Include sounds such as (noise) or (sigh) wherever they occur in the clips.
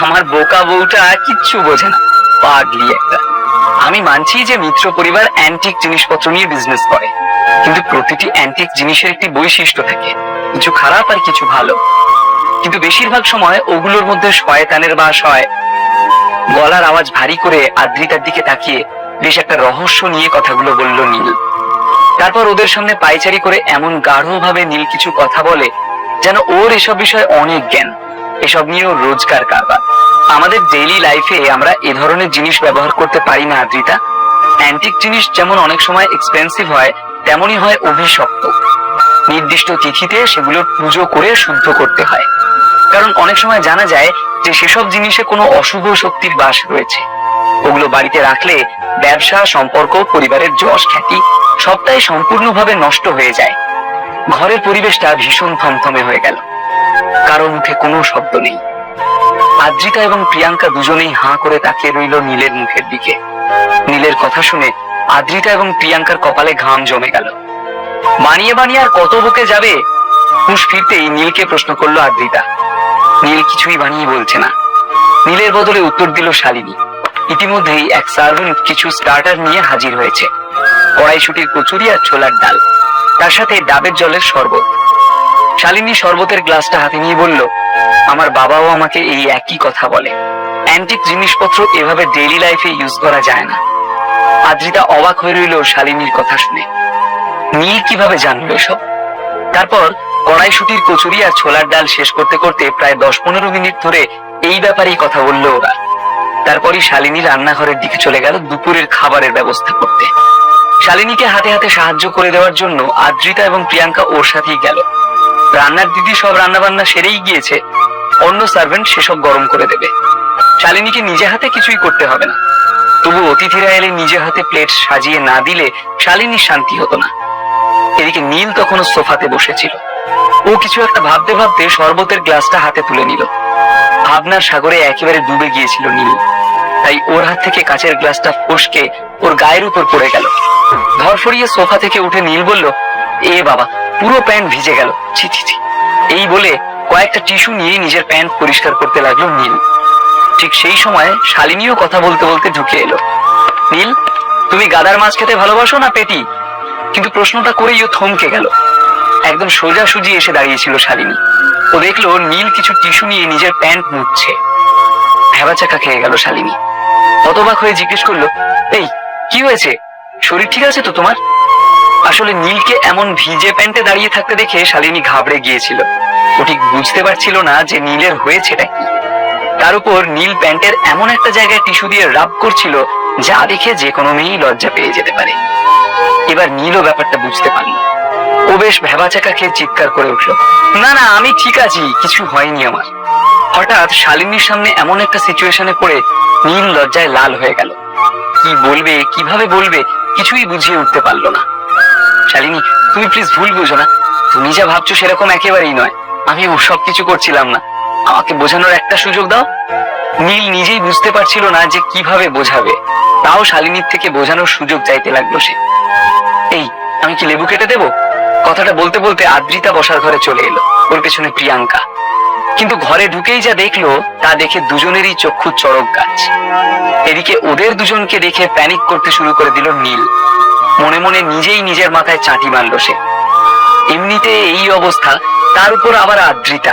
আমার বোকা বউটা কিচ্ছু বোঝে না। পাগলি একটা। আমি মানছি যে মিত্র পরিবার অ্যান্টিক জিনিসপত্র নিয়ে বিজনেস করে। কিন্তু প্রতিটি অ্যান্টিক জিনিসের একটি বৈশিষ্ট্য থাকে। কিছু খারাপ আর কিছু ভালো। কিন্তু বেশিরভাগ সময় ওগুলোর মধ্যে শয়তানের বাস হয়। গলার আওয়াজ ভারী করে আদ্রিতার দিকে তাকিয়ে বেশ একটা রহস্য নিয়ে কথাগুলো বলল নীল। তারপর ওদের সামনে পাইচারি করে এমন গাঢ়ভাবে নীল কিছু কথা বলে যেন ওর এসব বিষয়ে অনেক জ্ঞান। এসব নিয়ে ওর রোজগার কারবার। আমাদের ডেইলি লাইফে আমরা এ ধরনের জিনিস ব্যবহার করতে পারি না, আদ্রিতা। অ্যান্টিক জিনিস যেমন অনেক সময় এক্সপেন্সিভ হয়, তেমনই হয় অভিশপ্ত। নির্দিষ্ট তিথিতে সেগুলোর পুজো করে শুদ্ধ করতে হয়। কারণ অনেক সময় জানা যায় যে সেসব জিনিসে কোনো অশুভ শক্তির বাস রয়েছে। ওগুলো বাড়িতে রাখলে ব্যবসা, সম্পর্ক, পরিবারের যশ, খ্যাতি সবটাই সম্পূর্ণভাবে নষ্ট হয়ে যায়। ঘরের পরিবেশটা ভীষণ থমথমে হয়ে গেল। কারও মুখে কোনো শব্দ নেই। আদ্রিতা এবং প্রিয়াঙ্কা দুজনেই হাঁ করে তাকিয়ে রইল নীলের মুখের দিকে। নীলের কথা শুনে আদ্রিতা এবং প্রিয়াঙ্কার কপালে ঘাম জমে গেল। বানিয়ে বানিয়ে আর কত বুকে যাবে? হুঁশ ফিরতেই নীলকে প্রশ্ন করল আদ্রিতা নীল কিছুই বানিয়ে বলছে না। নীলের বদলে উত্তর দিল শালিনী। ইতিমধ্যেই এক সার্ভেন্ট কিছু স্টার্টার নিয়ে হাজির হয়েছে। কড়াইশুটির কচুরি আর ছোলার ডাল। তার সাথে ডাবের জলের শরবত। শালিনী শরবতের গ্লাসটা হাতে নিয়ে বলল, আমার বাবাও আমাকে এই একই কথা বলে। অ্যান্টিক জিনিসপত্র এভাবে ডেইলি লাইফে ইউজ করা যায় না। আদ্রিতা অবাক হয়ে রইল শালিনীর কথা শুনে। নীল কীভাবে জানলো এসব? তারপর কড়াইশুটির কচুরি আর ছোলার ডাল শেষ করতে করতে প্রায় দশ পনেরো মিনিট ধরে এই ব্যাপারেই কথা বলল ওরা। তারপরই শালিনী রান্নাঘরের দিকে চলে গেল দুপুরের খাবারের ব্যবস্থা করতে। শালিনীকে হাতে হাতে সাহায্য করে দেওয়ার জন্য আদ্রিতা এবং প্রিয়াঙ্কা ওর সাথেই গেল। রান্নার দিদি সব রান্না বান্না সেরেই গিয়েছে। অন্য সার্ভেন্ট সেসব গরম করে দেবে। শালিনীকে নিজে হাতে কিছুই করতে হবে না। তবু অতিথিরা এলে নিজে হাতে প্লেট সাজিয়ে না দিলে শালিনীর শান্তি হতো না। এদিকে নীল তখনও সোফাতে বসেছিল। ও কিছু একটা ভাবতে ভাবতে শরবতের গ্লাসটা হাতে তুলে নিল। ভাবনার সাগরে একেবারে ডুবে গিয়েছিল নীল। তাই ওর হাত থেকে কাচের গ্লাসটা ফসকে ওর গায়ের উপর পড়ে গেল। ধরফড়িয়ে সোফা থেকে উঠে নীল বলল, এ বাবা পুরো প্যান্ট ভিজে গেল। ছি ছি ছি। এই বলে কয়েকটা টিস্যু নিয়ে নিজের প্যান্ট পরিষ্কার করতে লাগল নীল। ঠিক সেই সময় শালিনীও কথা বলতে বলতে ঢুকে এলো। নীল, তুমি গাদার মাছ খেতে ভালোবাসো না, পেটি? কিন্তু প্রশ্নটা করেই ও থমকে গেল। একদম সোজা সুজি এসে দাঁড়িয়েছিল শালিনী। ও দেখল নীল কিছু টিস্যু নিয়ে নিজের প্যান্ট মুছছে। ভেবাচাকা খেয়ে গেল শালিনী। হতবাক হয়ে জিজ্ঞেস করল, এই, কি হয়েছে? শরীর ঠিক আছে তো তোমার? আসলে নীলকে এমন ভিজে প্যান্টে দাঁড়িয়ে থাকতে দেখে শালিনী ঘাবড়ে গিয়েছিল। ও ঠিক বুঝতে পারছিল না যে নীলের হয়েছেটা কি। তার উপর নীল প্যান্টের এমন একটা জায়গায় টিস্যু দিয়ে রাব করছিল, যা দেখে যে কোনো মেয়েই লজ্জা পেয়ে যেতে পারে। এবার নীলও ব্যাপারটা বুঝতে পারল। ও বেশ ভেবাচাকা খেয়ে চিৎকার করে উঠল, না না, আমি ঠিক আছি, কিছু হয়নি আমার। হঠাৎ শালিনীর সামনে এমন একটা সিচুয়েশনে পড়ে নীল লজ্জায় লাল হয়ে গেল। কি বলবে, কীভাবে বলবে, কিছুই বুঝিয়ে উঠতে পারল না। শালিনী, তুমি প্লিজ ভুল বুঝো না তুমি যা ভাবছ সেরকম একেবারেই নয়। আমি সব কিছু করছিলাম না। আমাকে বোঝানোর একটা সুযোগ দাও। নীল নিজেই বুঝতে পারছিল না যে কীভাবে বোঝাবে। তাও শালিনীর থেকে বোঝানোর সুযোগ চাইতে লাগল সে। এই, আমি কি লেবু কেটে দেবো? কথাটা বলতে বলতে আদ্রিতা বসার ঘরে চলে এলো, ওর পেছনে প্রিয়াঙ্কা। কিন্তু ঘরে ঢুকেই যা দেখল, তা দেখে দুজনেরই চক্ষু চড়ক গাছ। এদিকে ওদের দুজনকে দেখে প্যানিক করতে শুরু করে দিল নীল। মনে মনে নিজেই নিজের মাথায় চাটি মারল সে। এমনিতে এই অবস্থা, তার উপর আবার আদ্রিতা।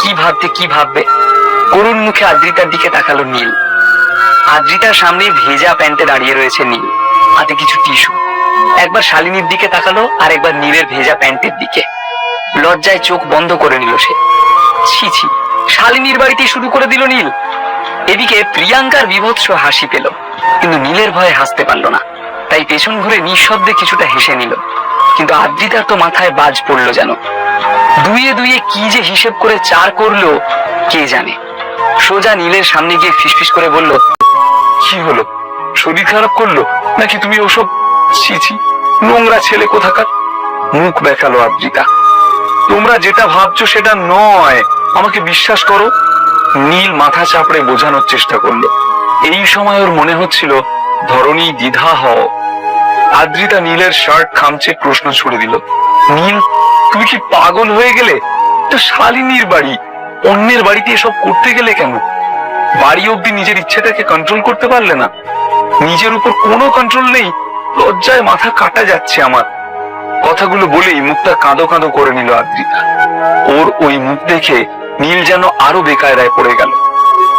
কি ভাবতে, কি ভাববে? করুণ মুখে আদ্রিতার দিকে তাকালো নীল। আদ্রিতার সামনে ভেজা প্যান্টে দাঁড়িয়ে রয়েছে নীল। হাতে কিছু টিস্যু। একবার শালিনীর দিকে তাকালো, আর একবার নীলের ভেজা প্যান্টের দিকে। লজ্জায় চোখ বন্ধ করে নিল সে। ছি ছি, শালিনীর বাড়িতে শুরু করে দিল নীল। এদিকে প্রিয়াঙ্কার বিভৎস হাসি পেল, কিন্তু নীলের ভয়ে হাসতে পারল না। তাই পেছন ঘুরে নিঃশব্দে কিছুটা হেসে নিল। কিন্তু আদ্রিতার তো মাথায় বাজ পড়ল যেন। দুইয়ে দুইয়ে কি যে হিসেব করে চার করল, কে জানে। সোজা নীলের সামনে গিয়ে ফিসফিস করে বলল, কি হলো? শরীর খারাপ করল? নাকি তুমি ওসব, ছি ছি, নোংরা ছেলে কোথাকার? মুখ দেখাল আদ্রিতা। তোমরা যেটা ভাবছ সেটা নয়। আমাকে বিশ্বাস করো, নীল মাথা চাপড়ে বোঝানোর চেষ্টা করল। এই সময় ওর মনে হচ্ছিল ধরনী দ্বিধা হও। আদ্রিতা নীলের শার্ট খামচে প্রশ্ন ছুড়ে দিল। নীল, তুমি কি পাগল হয়ে গেলে? এটা শালিনীর বাড়ি। অন্যের বাড়িতে এসব করতে গেলে কেন? বাড়ি অব্দি নিজের ইচ্ছেটাকে কন্ট্রোল করতে পারলে না। নিজের উপর কোনো কন্ট্রোল নেই। লজ্জায় মাথা কাটা যাচ্ছে আমার। কথাগুলো বলেই মুখটা কাঁদো কাঁদো করে নিল আদ্রিতা। ওর ওই মুখ দেখে নীল যেন আরও বেকায়দায় পড়ে গেল।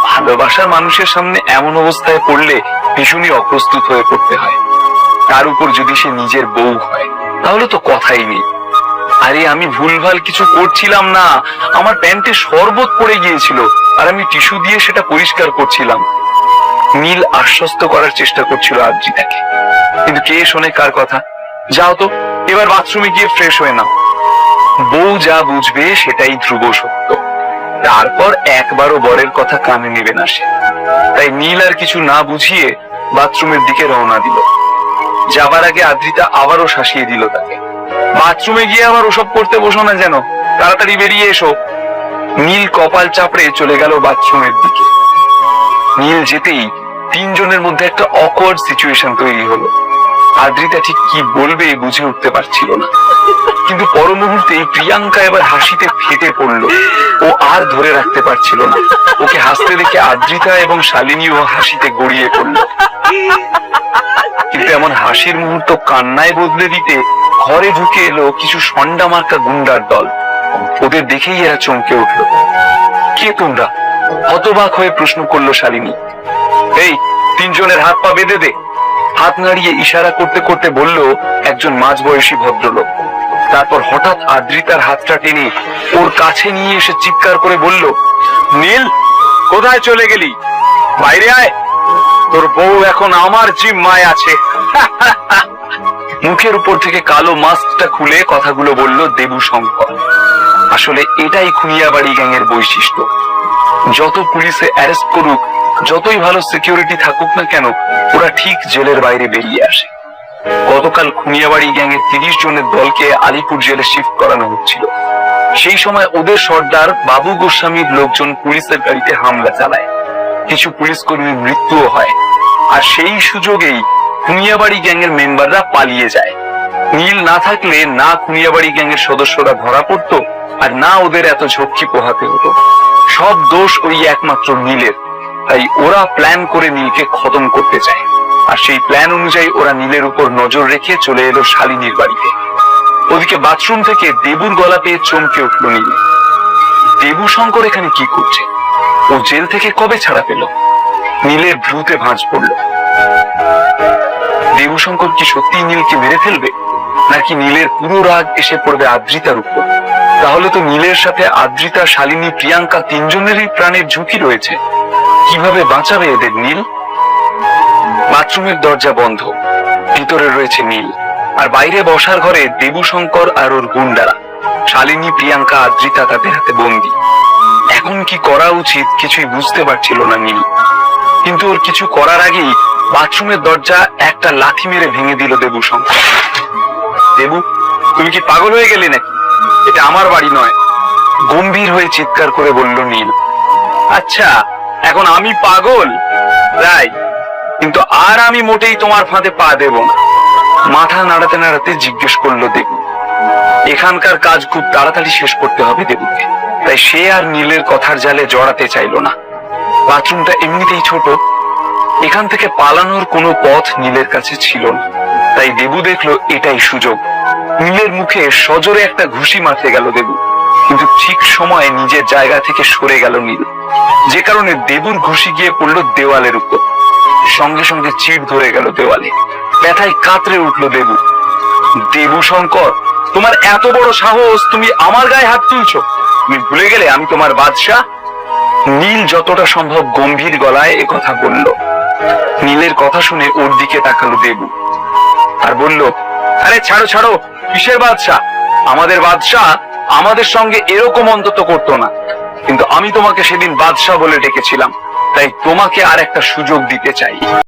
ভালোবাসার মানুষের সামনে এমন অবস্থায় পড়লে ভীষণই অপ্রস্তুত হয়ে পড়তে হয়। তার উপর যদি সে নিজের বউ হয়, তাহলে তো কথাই নেই। আরে, আমি ভুলভাল কিছু করছিলাম না। আমার প্যান্টে শরবত পড়ে গিয়েছিল, আর আমি টিস্যু দিয়ে সেটা পরিষ্কার করছিলাম। নীল আশ্বস্ত করার চেষ্টা করছিল আদ্রিতাকে কিন্তু কে শোনে কার কথা? যাও তো, এবার বাথরুমে গিয়ে ফ্রেশ হয়ে নাও। বউ যা বুঝবে সেটাই ধ্রুব সত্য। তারপর একবারও বরের কথা কানে নেবে না সে। তাই নীল আর কিছু না বুঝিয়ে বাথরুমের দিকে রওনা দিল। যাবার আগে আদ্রিতা আবারও শাসিয়ে দিল তাকে। বাথরুমে গিয়ে আবার ওসব করতে বসো না যেন, তাড়াতাড়ি বেরিয়ে এসো। নীল কপাল চাপড়ে চলে গেল বাথরুমের দিকে। নীল যেতেই তিনজনের মধ্যে একটা অকওয়ার্ড সিচুয়েশন তৈরি হলো। আদ্রিতা ঠিক কি বলবে বুঝে উঠতে পারছিল না। কিন্তু পর মুহূর্তে প্রিয়াঙ্কা এবার হাসিতে ফেটে পড়ল। ও আর ধরে রাখতে পারছিল না। ওকে হাসতে দেখে আদ্রিতা এবং শালিনীও হাসিতে গড়িয়ে পড়ল। কিন্তু এমন হাসির মুহূর্ত কান্নায় বদলে দিতে ঘরে ঢুকে এলো কিছু সন্ডা মার্কা গুন্ডার দল। ওদের দেখেই এরা চমকে উঠল। কে তোমরা? হতবাক হয়ে প্রশ্ন করল শালিনী। এই, তিনজনের হাত পা বেঁধে দে। হাত নাড়িয়ে ইশারা করতে করতে বলল, একজন মাঝবয়সী ভদ্রলোক। তারপর হঠাৎ আদ্রিতার হাতটা টেনে ওর কাছে নিয়ে এসে চিৎকার করে বলল, নীল, কোথায় চলে গেলি? বাইরে আয়। তোর বউ এখন আমার জিম্মায় আছে। (laughs) মুখের উপর থেকে কালো মাস্কটা খুলে কথাগুলো বলল দেবু শঙ্কর আসলে এটাই খুনিয়াবাড়ি গ্যাংয়ের বৈশিষ্ট্য। যত পুলিশে অ্যারেস্ট করুক যতই ভালো সিকিউরিটি থাকুক না কেন, ওরা ঠিক জেলের বাইরে বেরিয়ে আসে। গতকাল খুনিয়াবাড়ি গ্যাংয়ের তিরিশ জনের দলকে আলিপুর জেলে শিফট করানো হচ্ছিল। সেই সময় ওদের সর্দার বাবু গোস্বামীর লোকজন পুলিশের গাড়িতে হামলা চালায়। কিছু পুলিশ কর্মীর মৃত্যুও হয়। আর সেই সুযোগেই খুনিয়াবাড়ি গ্যাংয়ের মেম্বাররা পালিয়ে যায়। নীল না থাকলে না খুনিয়াবাড়ি গ্যাংয়ের সদস্যরা ধরা পড়তো আর না ওদের এত ঝক্কি পোহাতে হতো। সব দোষ ওই একমাত্র নীলের তাই ওরা প্ল্যান করে নীলকে খতম করতে চায়। আর সেই প্ল্যান অনুযায়ী ওরা নীলের উপর নজর রেখে চলে এলো শালিনীর বাড়িতে। ওদিকে বাথরুম থেকে দেবুর গলা পেয়ে চমকে উঠল নীল। দেবু শঙ্কর এখানে কি করছে? ও জেল থেকে কবে ছাড়া পেল? নীলের ভ্রুতে ভাঁজ পড়ল। দেবশঙ্কর কি সত্যি নীলকে মেরে ফেলবে? নাকি নীলের পুরো রাগ এসে পড়বে আদ্রিতার উপর? তাহলে তো নীলের সাথে আদ্রিতা, শালিনী, প্রিয়াঙ্কা তিনজনেরই প্রাণের ঝুঁকি রয়েছে। কীভাবে বাঁচাবে এদের নীল? বাথরুমের দরজা বন্ধ, ভিতরে রয়েছে নীল, আর বাইরে বসার ঘরে দেবুশঙ্কর আর ওর গুন্ডারা, শালিনী, প্রিয়াঙ্কা, আদ্রিতা তাদের হাতে বন্দি। এখন কি করা উচিত কিছুই বুঝতে পারছিল না নীল। কিন্তু ওর কিছু করার আগেই বাথরুমের দরজা একটা লাথি মেরে ভেঙে দিল দেবু শঙ্কর দেবু, তুমি কি পাগল হয়ে গেলে নাকি? এটা আমার বাড়ি নয়। গম্ভীর হয়ে চিৎকার করে বলল নীল আচ্ছা এখন আমি পাগল? তাই কিন্তু আর আমি মোটেই তোমার ফাঁদে পা দেব না। মাথা নাড়াতে নাড়াতে জিজ্ঞেস করল দেবু। এখানকার কাজ খুব তাড়াতাড়ি শেষ করতে হবে দেবুকে। তাই সে আর নীলের কথার জালে জড়াতে চাইলো না। বাথরুমটা এমনিতেই ছোট। এখান থেকে পালানোর কোনো পথ নীলের কাছে ছিল না। তাই দেবু দেখল এটাই সুযোগ। নীলের মুখে সজোরে একটা ঘুষি মারতে গেল দেবু। কিন্তু ঠিক সময়ে নিজের জায়গা থেকে সরে গেল নীল। যে কারণে দেবুর ঘুষি গিয়ে পড়ল দেওয়ালের উপর। সঙ্গে সঙ্গে চিড় ধরে গেল দেওয়ালে। ব্যথায় কাতরে উঠল দেবু। দেবু শঙ্কর, তোমার এত বড় সাহস, তুমি আমার গায়ে হাত তুলছো। তুমি ভুলে গেলে আমি তোমার বাদশাহ। নীল যতটা সম্ভব গম্ভীর গলায় কথা বলল। নীলের কথা শুনে ওর দিকে তাকালো দেবু। আর বলল, আরে ছাড়ো ছাড়ো, কিসের বাদশাহ? আমাদের বাদশাহ আমাদের সঙ্গে এরকম অন্তত করতো না। কিন্তু আমি তোমাকে সেদিন বাদশাহ বলে ডেকেছিলাম, তাই তোমাকে আর একটা সুযোগ দিতে চাই।